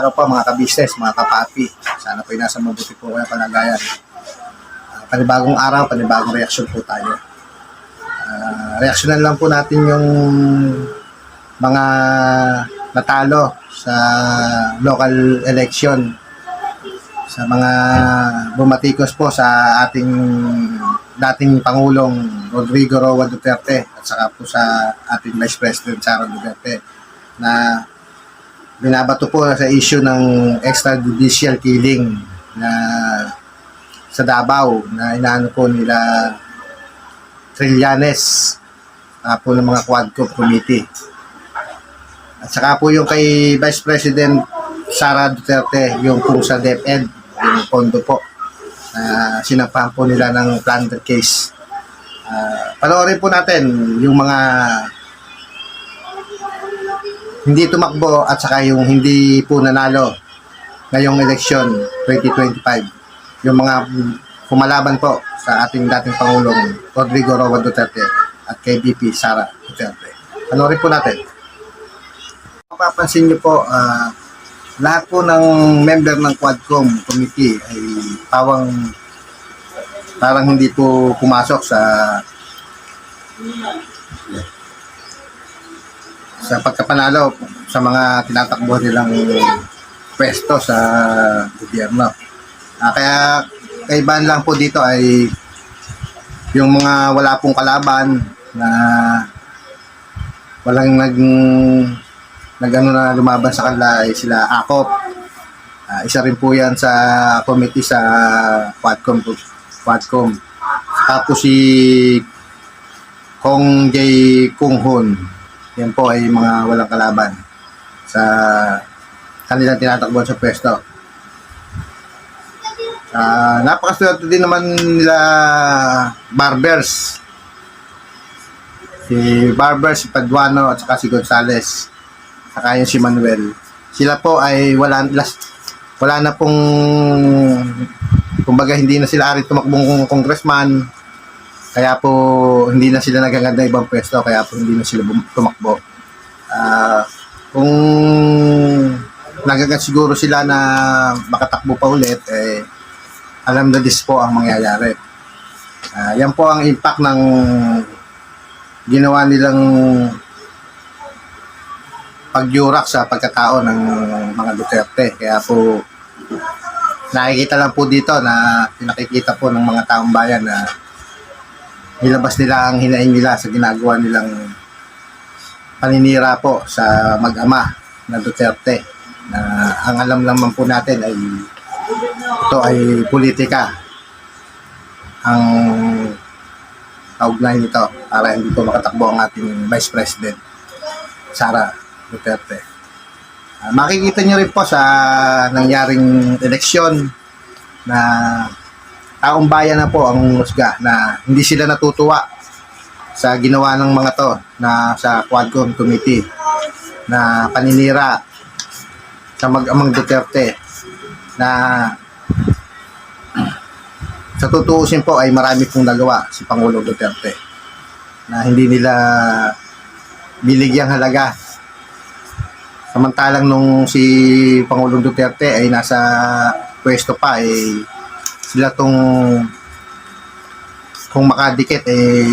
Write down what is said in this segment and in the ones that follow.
Araw po mga ka-business, mga kapapi. Sana po nasa mabuti po kayo kalagayan. Uh, panibagong araw, panibagong reaksyon po tayo. Uh, reaksyonan lang po natin yung mga natalo sa local election sa mga bumatikos po sa ating dating Pangulong Rodrigo Roa Duterte at saka po sa ating Vice President Sara Duterte na binabato po sa issue ng extrajudicial killing na sa Davao na inaano po nila Trillanes uh, po ng mga Quadcom Committee. At saka po yung kay Vice President Sara Duterte, yung kung sa DepEd, yung pondo po, na sinampahan po nila ng plunder case. Uh, panoorin po natin yung mga hindi tumakbo at saka yung hindi po nanalo ngayong eleksyon 2025. Yung mga kumalaban po sa ating dating Pangulong Rodrigo Roa Duterte at kay VP Sara Duterte. Panoorin po natin. Mapapansin niyo po, ah, lahat po ng member ng Quadcom committee ay tawang parang hindi po pumasok sa sa pagkapanalo sa mga tinatakbo nilang pwesto sa gobyerno. Ah, kaya kaibahan lang po dito ay yung mga wala pong kalaban na walang nag nagano na lumaban sa kanila ay sila akop. Ah, isa rin po yan sa committee sa Quadcom Quadcom. Tapos si Kong J. Kung Hun yan po ay mga walang kalaban sa kanilang tinatakbuhan sa pwesto. Uh, napakaswerte din naman nila Barbers. Si Barbers, si Paduano at saka si Gonzales. Saka yung si Manuel. Sila po ay wala last wala na pong kumbaga hindi na sila ari tumakbong congressman kaya po hindi na sila nagaganda ibang pwesto kaya po hindi na sila tumakbo. Ah, kung nagagat siguro sila na makatakbo pa ulit eh alam na this po ang mangyayari. Ah, yan po ang impact ng ginawa nilang pagyurak sa pagkatao ng mga Duterte. Kaya po nakikita lang po dito na pinakikita po ng mga taong bayan na nilabas nila ang hinaing nila sa ginagawa nilang paninira po sa mag-ama na Duterte na ang alam naman po natin ay ito ay politika ang kaugnay nito para hindi po makatakbo ang ating Vice President Sara Duterte. Ah, makikita niyo rin po sa nangyaring eleksyon na taong bayan na po ang musga na hindi sila natutuwa sa ginawa ng mga to na sa Quadcom Committee na paninira sa mag-amang Duterte na sa tutuusin po ay marami pong nagawa si Pangulong Duterte na hindi nila binigyang halaga. Samantalang nung si Pangulong Duterte ay nasa pwesto pa ay sila tong kung makadikit eh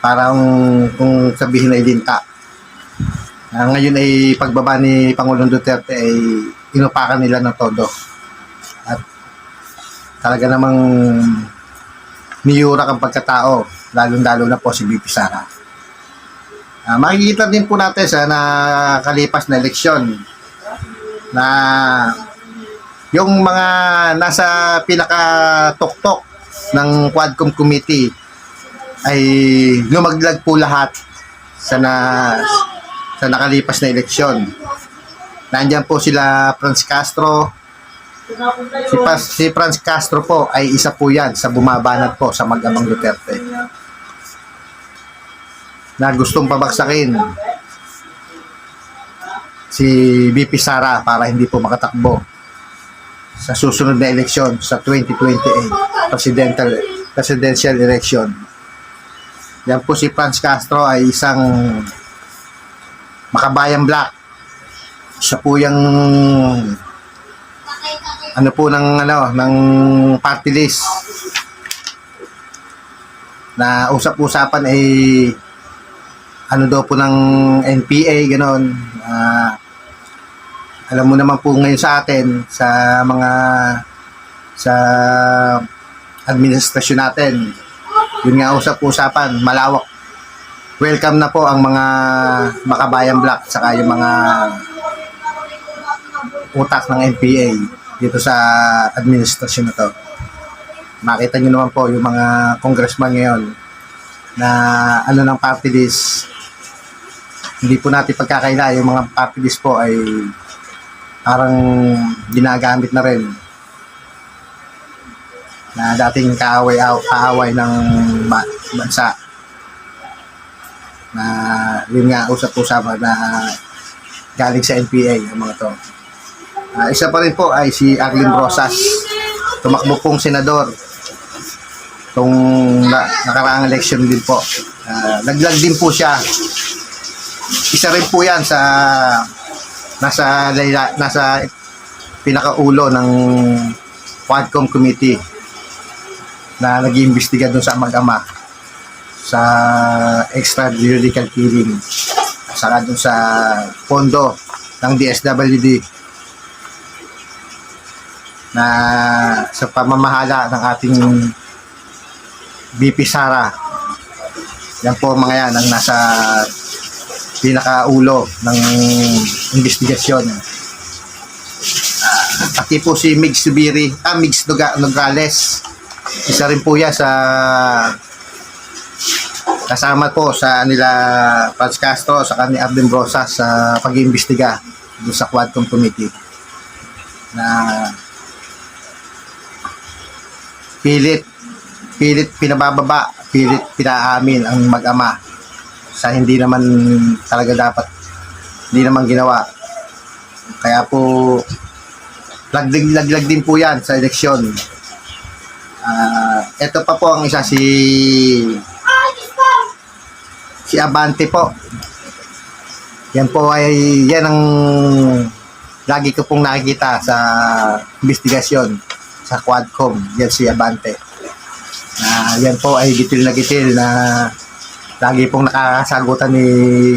parang kung sabihin ay linta. Ah, ngayon ay pagbaba ni Pangulong Duterte ay inupakan nila ng todo. At talaga namang niyurak ang pagkatao, lalong-lalo na po si BP Sara. Ah, makikita din po natin sa nakalipas na eleksyon na yung mga nasa pinaka-tuktok ng Quadcom Committee ay lumaglag po lahat sa na sa nakalipas na eleksyon. Nandyan po sila Franz Castro. Si, si Franz Castro po ay isa po yan sa bumabanat po sa mag-amang Duterte na gustong pabagsakin si VP Sara para hindi po makatakbo sa susunod na eleksyon sa 2028 presidential presidential election. Yan po si Franz Castro ay isang makabayang black. Siya po yung ano po ng ano ng party list na usap-usapan ay ano daw po ng NPA ganon Ah, alam mo naman po ngayon sa atin sa mga sa administrasyon natin yun nga usap-usapan malawak. Welcome na po ang mga makabayan black saka yung mga utak ng NPA dito sa administrasyon na to. Makita nyo naman po yung mga congressman ngayon na ano ng party list. Hindi po natin pagkakaila yung mga party list po ay parang ginagamit na rin na dating kaaway kaaway ng ba- bansa na yun nga usap-usapan na galing sa NPA yung mga to. Ah, isa pa rin po ay si Arlene Rosas. Tumakbo pong senador itong na, nakaraang election din po. Ah, naglag din po siya. Isa rin po yan sa nasa nasa pinakaulo ng Quadcom Committee na nag-iimbestiga doon sa mag-ama sa extrajudicial killing saka doon sa pondo ng DSWD na sa pamamahala ng ating BP Sara. Yan po mga yan ang nasa pinakaulo ng investigasyon. Ah, pati po si Migs Subiri ah Migs Nograles isa rin po yan sa kasama po sa nila Franz Castro sa ni Arden Brosas sa pag-iimbestiga doon sa Quadcom Committee. Na pilit pilit pinabababa pilit pinaamin ang mag-ama sa hindi naman talaga dapat hindi naman ginawa kaya po laglag laglag din po yan sa eleksyon Ah, ito pa po ang isa si si Abante po. Yan po ay yan ang lagi ko pong nakikita sa investigasyon sa Quadcom. Yan si Abante. Na yan po ay gitil na gitil na lagi pong nakakasagutan ni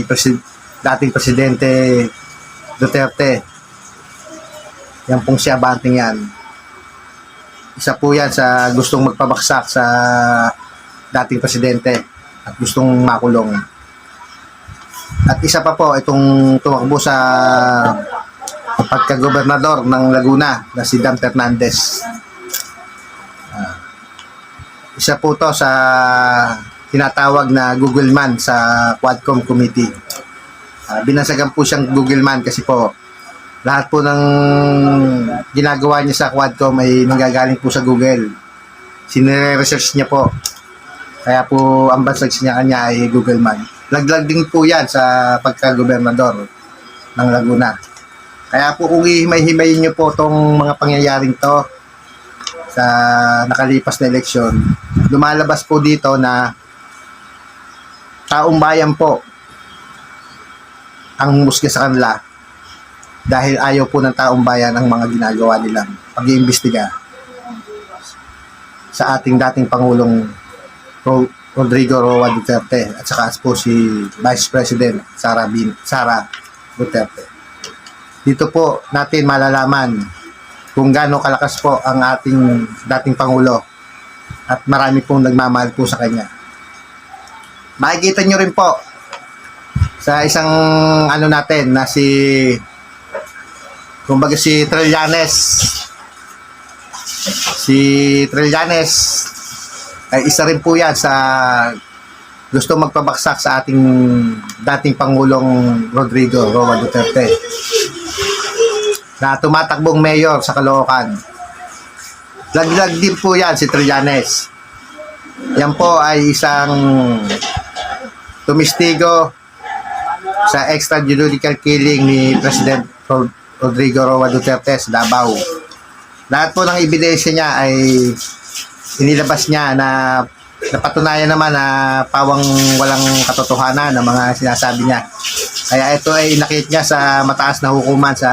Presi- dating presidente Duterte. Yan pong si Abante yan isa po yan sa gustong magpabaksak sa dating presidente at gustong makulong. At isa pa po itong tumakbo sa pagkagobernador ng Laguna na si Dan Fernandez. Ah, isa po to sa tinatawag na Google Man sa Quadcom Committee. Ah, binasagan po siyang Google Man kasi po lahat po ng ginagawa niya sa Quadcom ay nanggagaling po sa Google. Sinire-research niya po. Kaya po ang bansag niya kanya ay Google Man. Laglag din po yan sa pagka-gobernador ng Laguna. Kaya po kung ihimay-himayin niyo po tong mga pangyayaring to sa nakalipas na eleksyon, lumalabas po dito na taong bayan po ang humusga sa kanila dahil ayaw po ng taong bayan ang mga ginagawa nilang pag-iimbestiga sa ating dating Pangulong Ro- Rodrigo Roa Duterte at saka po si Vice President Sara, Bin, Sara Duterte. Dito po natin malalaman kung gaano kalakas po ang ating dating Pangulo at marami pong nagmamahal po sa kanya. Makikita nyo rin po sa isang ano natin na si kumbaga si Trillanes si Trillanes ay isa rin po yan sa gusto magpabaksak sa ating dating Pangulong Rodrigo Roa Duterte. na tumatakbong mayor sa Caloocan. Laglag din po yan si Trillanes. Yan po ay isang tumistigo sa extrajudicial killing ni President Rod- Rodrigo Roa Duterte sa Davao. Lahat po ng ebidensya niya ay inilabas niya na napatunayan naman na pawang walang katotohanan ng mga sinasabi niya. Kaya ito ay inakit niya sa mataas na hukuman sa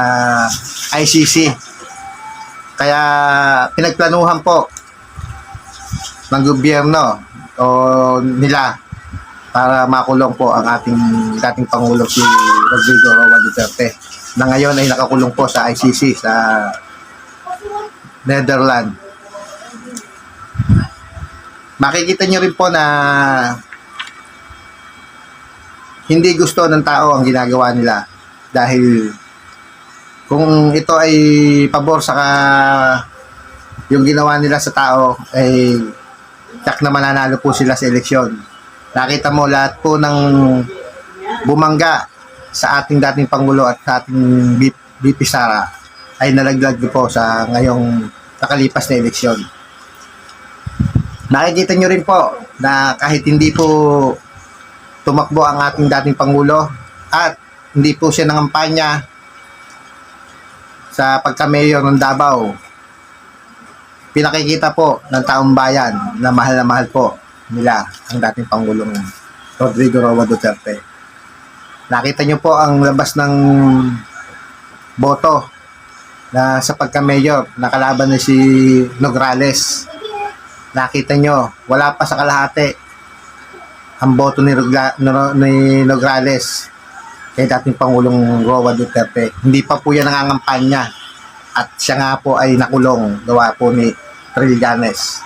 ICC. Kaya pinagplanuhan po ng gobyerno o nila para makulong po ang ating dating Pangulo si Rodrigo Roa Duterte na ngayon ay nakakulong po sa ICC sa Netherlands. Makikita nyo rin po na hindi gusto ng tao ang ginagawa nila dahil kung ito ay pabor sa yung ginawa nila sa tao ay tak na mananalo po sila sa eleksyon. Nakita mo lahat po ng bumangga sa ating dating Pangulo at sa ating BP, Sara ay nalaglag po sa ngayong nakalipas na eleksyon. Nakikita nyo rin po na kahit hindi po tumakbo ang ating dating Pangulo at hindi po siya nangampanya sa pagka-mayor ng Davao, pinakikita po ng taong bayan na mahal na mahal po nila ang dating Pangulong Rodrigo Roa Duterte. Nakita nyo po ang labas ng boto na sa pagka-mayor, nakalaban na si Nograles. Nakita nyo, wala pa sa kalahati ang boto ni, Rogla, ni Nograles kay dating Pangulong Roa Duterte. Hindi pa po yan nangangampanya at siya nga po ay nakulong gawa po ni Trillanes.